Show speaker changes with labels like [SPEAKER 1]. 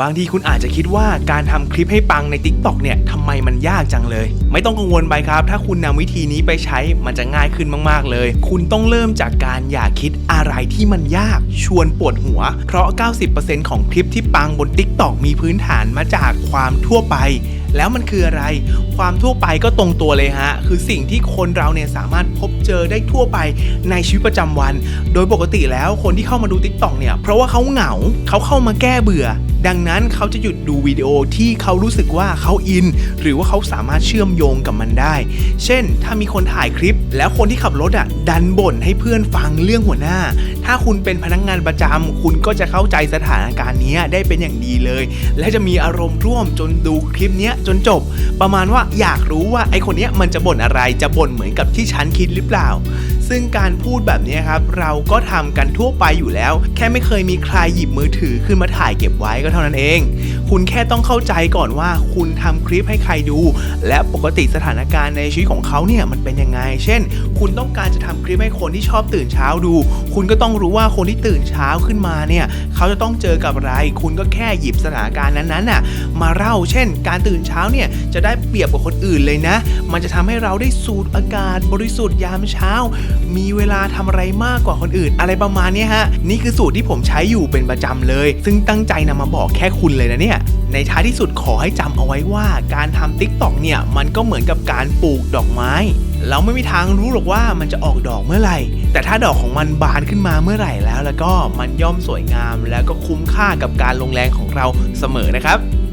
[SPEAKER 1] บางทีคุณอาจจะคิดว่าการทำคลิปให้ปังใน TikTok เนี่ยทำไมมันยากจังเลย ไม่ต้องกังวลไปครับ ถ้าคุณนำวิธีนี้ไปใช้มันจะง่ายขึ้นมากๆเลย คุณต้องเริ่มจากการอย่าคิดอะไรที่มันยาก ชวนปวดหัว เพราะ 90%ของคลิปที่ปังบน TikTok มีพื้นฐานมาจากความทั่วไป แล้วมันคืออะไร ความทั่วไปก็ตรงตัวเลยฮะ คือสิ่งที่คนเราเนี่ยสามารถพบเจอได้ทั่วไปในชีวิตประจำวัน โดยปกติแล้วคนที่เข้ามาดู TikTok เนี่ย เพราะว่าเขาเหงาเขาเข้ามาแก้เบื่อ ดังนั้นเขาจะหยุดดูวิดีโอที่เขารู้สึกว่าเขาอิน หรือว่าเขาสามารถเชื่อมโยงกับมันได้ เช่น ถ้ามีคนถ่ายคลิป แล้วคนที่ขับรถอะดันบ่นให้เพื่อนฟังเรื่องหัวหน้า ถ้าคุณเป็นพนักงานประจำคุณก็จะเข้าใจสถานการณ์นี้ได้เป็นอย่างดีเลย และจะมีอารมณ์ร่วมจนดูคลิปเนี้ยจนจบ ประมาณว่าอยากรู้ว่าไอคนเนี้ยมันจะบ่นอะไรจะบ่นเหมือนกับที่ฉันคิดหรือเปล่า ซึ่งการพูดแบบนี้ครับเราก็ทำกันทั่วไปอยู่แล้ว แค่ไม่เคยมีใครหยิบมือถือขึ้นมาถ่ายเก็บไว้ก็เท่านั้นเอง คุณแค่ต้องเข้าใจก่อนว่าคุณทำคลิปให้ใครดู และปกติสถานการณ์ในชีวิตของเขาเนี่ยมันเป็นยังไง เช่น คุณต้องการจะทำคลิปให้คนที่ชอบตื่นเช้าดู คุณก็ต้องรู้ว่าคนที่ตื่นเช้าขึ้นมาเนี่ยเขาจะต้องเจอกับอะไร คุณก็แค่หยิบสถานการณ์นั้นๆน่ะมาเล่า เช่น การตื่นเช้าเนี่ยจะได้เปรียบกว่าคนอื่นเลยนะ มันจะทำให้เราได้สูดอากาศบริสุทธิ์ยามเช้า มีเวลาทำอะไรมากกว่าคนอื่น อะไรประมาณนี้ฮะนี่คือสูตรที่ผมใช้อยู่เป็นประจำเลย ซึ่งตั้งใจนำมาบอกแค่คุณเลยนะเนี่ยในท้ายที่สุดขอให้จำเอาไว้ว่าการทำติ๊กตอกเนี่ย มันก็เหมือนกับการปลูกดอกไม้ เราไม่มีทางรู้หรอกว่ามันจะออกดอกเมื่อไหร่ แต่ถ้าดอกของมันบานขึ้นมาเมื่อไหร่แล้ว แล้วก็มันย่อมสวยงาม แล้วก็คุ้มค่ากับการลงแรงของเราเสมอนะครับ